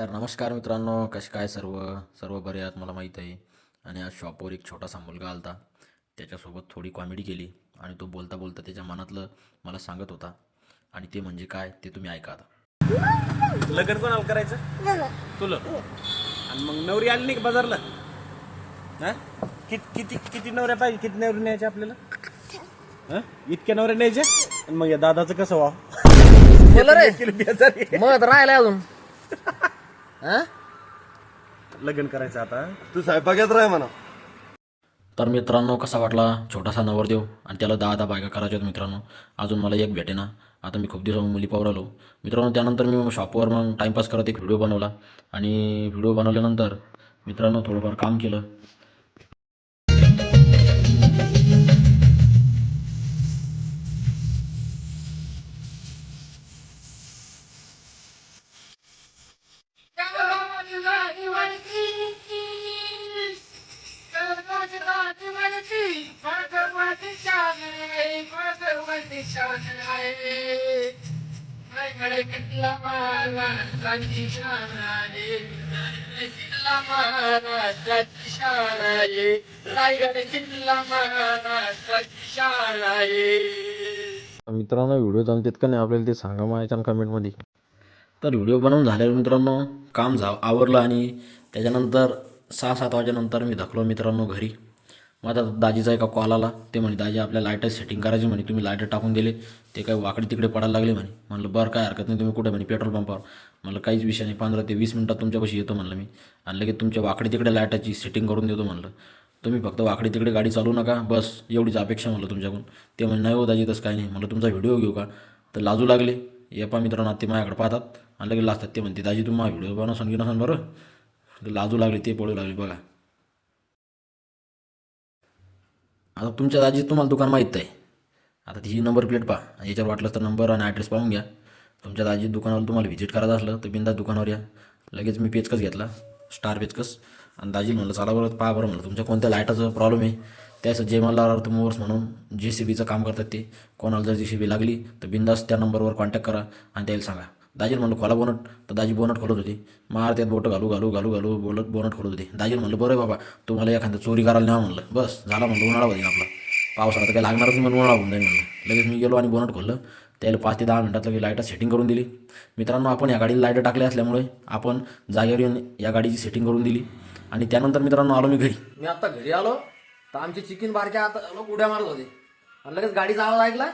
तर नमस्कार मित्रांनो कसे काय सर्व? सर्व बरे आहात मला माहीत आहे. आणि आज शॉपवर एक छोटासा मुलगा आलता. त्याच्यासोबत थोडी कॉमेडी केली आणि तो बोलता बोलता त्याच्या मनातलं मला सांगत होता. आणि ते म्हणजे काय ते तुम्ही ऐका आता. लग्न कोणाला करायचं? तुला. आणि मग नवरी आली नाही का बाजारला? हा? किती किती किती नवऱ्या पाहिजे? किती नवरी न्यायचे आपल्याला? हा? इतक्या नवऱ्या न्यायच्या आणि मग या दादाचं कसं व्हा बोल रे. मग राहिलाय अजून. हा? लग्न करायचं आता. तू स्वयंपाकात राह म्हणा. तर मित्रांनो कसा वाटला? छोटासा नवरदेव आणि त्याला दहा दहा बायका करायच्या आहेत मित्रांनो. अजून मला एक भेटेना आता मी खूप दिवस मुली पाहू राहिलो मित्रांनो त्यानंतर मी शॉपवर मग टाईमपास करत एक व्हिडिओ बनवला. आणि व्हिडिओ बनवल्यानंतर मित्रांनो थोडंफार काम केलं. मित्रांनो व्हिडिओ जमतेत का नाही आपल्याला ते सांगा माझ्या कमेंटमध्ये तर व्हिडिओ बनवून झाल्यावर मित्रांनो काम झा आवरलं आणि त्याच्यानंतर सहा सात वाजेनंतर मी धकलो मित्रांनो घरी. मग आता दाजीचा एका कॉल आला ते म्हणे दाजी आपल्या लाईटर सेटिंग करायची म्हणे तुम्ही लाईटर टाकून दिले. ते काय वाकडे तिकडे पडायला लागले म्हणे. म्हणलं बरं काय हरकत नाही तुम्ही कुठे म्हणे पेट्रोल पंपावर म्हणलं काहीच विषय नाही पंधरा ते वीस मिनटात तुमच्यापाशी येतो म्हणलं मी. आणि लगेच तुमच्या वाकडे तिकडे लाईटाची सेटिंग करून देतो म्हणलं. तुम्ही फक्त वाकडे तिकडे गाडी चालू नका बस एवढीच अपेक्षा म्हणलं तुमच्याकडून. ते म्हणजे नाही हो दाजी तसं काही नाही. म्हणलं तुमचा व्हिडिओ घेऊ का? तर लाजू लागले. ये पा मित्रांनो ते माझ्याकडे पाहतात. आणि लगेच लाजतात. ते म्हणते दाजी तुम्ही व्हिडिओ बनवसान की नसन बरं लाजू लागले ते पळू लागले बघा. आता तुमच्या दाजी तुम्हाला दुकान माहीत आहे. आता ही नंबर प्लेट पहा. याच्यावर वाटलं तर नंबर आणि ॲड्रेस पाहून घ्या. तुमच्या दाजी दुकानावर तुम्हाला व्हिजिट करायचं असलं तर बिंदा दुकानावर या. लगेच मी पेचकस घेतला. स्टार पेचकस. आणि दाजी म्हणलं चला बरं पहा बरं. म्हणलं तुमच्या कोणत्या लाईटाचं प्रॉब्लेम आहे? त्याचं जे मला मोर्स म्हणून जे सी बीचं काम करतात ते. कोणाला जर जे सी बी लागली तर बिंदास त्या नंबरवर कॉन्टॅक्ट करा आणि त्याला सांगा. दाजीला म्हणलं खोला बोनट. तर दाजी बोनट खोलत होती. मार त्यात बोटं घालू घालू घालू घालू बोलत बोनट खोलत होती. दाजीला म्हणलं बरं बाबा तुम्हाला एखादं चोरी करायला नाही म्हणलं. बस झाला म्हणलं उन्हाळा होईल आपला. पावसाळा तर काही लागणारच नाही म्हणून उन्हाळा होऊन जाईल म्हणलं. लगेच मी गेलो आणि बोनट खोललं. त्याला पाच ते दहा मिनटात लगेच लाईटर सेटिंग करून दिली. मित्रांनो आपण या गाडीला लाईटर टाकले असल्यामुळे आपण जागेवर येऊन या गाडीची सेटिंग करून दिली. आणि त्यानंतर मित्रांनो आलो मी घरी. मी आता घरी आलो. तर आमची चिकन बारक्या आता लोक उड्या मारत होते. आणि लगेच गाडीचा आवाज ऐकला.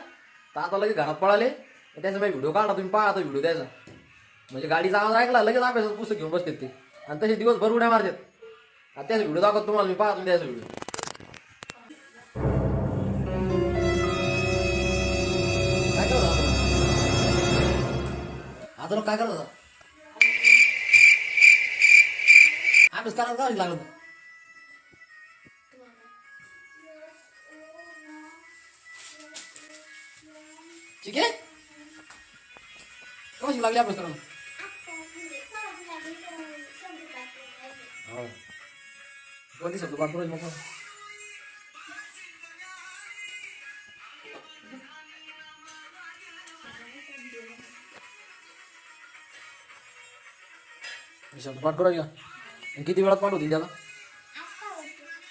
तर आता लगेच घरात पळाले. त्याचा मी व्हिडिओ काढला तुम्ही पाहा तो व्हिडिओ द्यायचा म्हणजे गाडीचा आवाज ऐकला लगेच अभ्यासात पुस्तक घेऊन बसतात ते. आणि तसे दिवसभर उड्या मारतात. आता त्याचा व्हिडिओ दाखवतो तुम्हाला मी पाहा तुम्ही त्याचा व्हिडिओ. काय आता काय करत होता? अभ्यास करायला का लागलं. ठीक आहे? कशी लागली अभ्यास करायला हो. कोणती शब्द पाठ करू मग हे शब्द पाठ करूया आणि किती वेळात पाठ होतील त्याला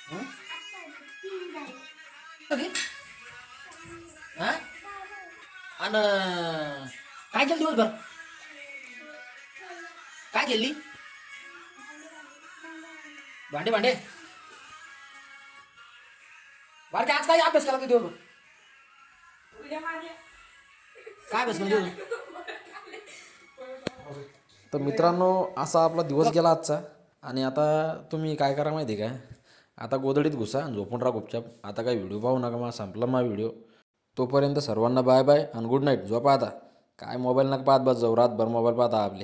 हं? कधी? हा? आणि काय केलं दिवसभर? काय केली? भांडे भांडे. बारके आज काय अभ्यास केला दिवसभर? काय अभ्यास केला दिवसभर? तर मित्रांनो असा आपला दिवस गेला आजचा. आणि आता तुम्ही काय करा माहिती आहे का? आता गोदडीत घुसा आणि झोपून राहा गुपचाप आता काय व्हिडिओ पाहू नका मग संपला मा व्हिडिओ. तोपर्यंत सर्वांना बाय बाय आणि गुड नाईट झोपा आता. काय मोबाईल नका पाहत बस जाऊ रातभर मोबाईल पाहता आपले.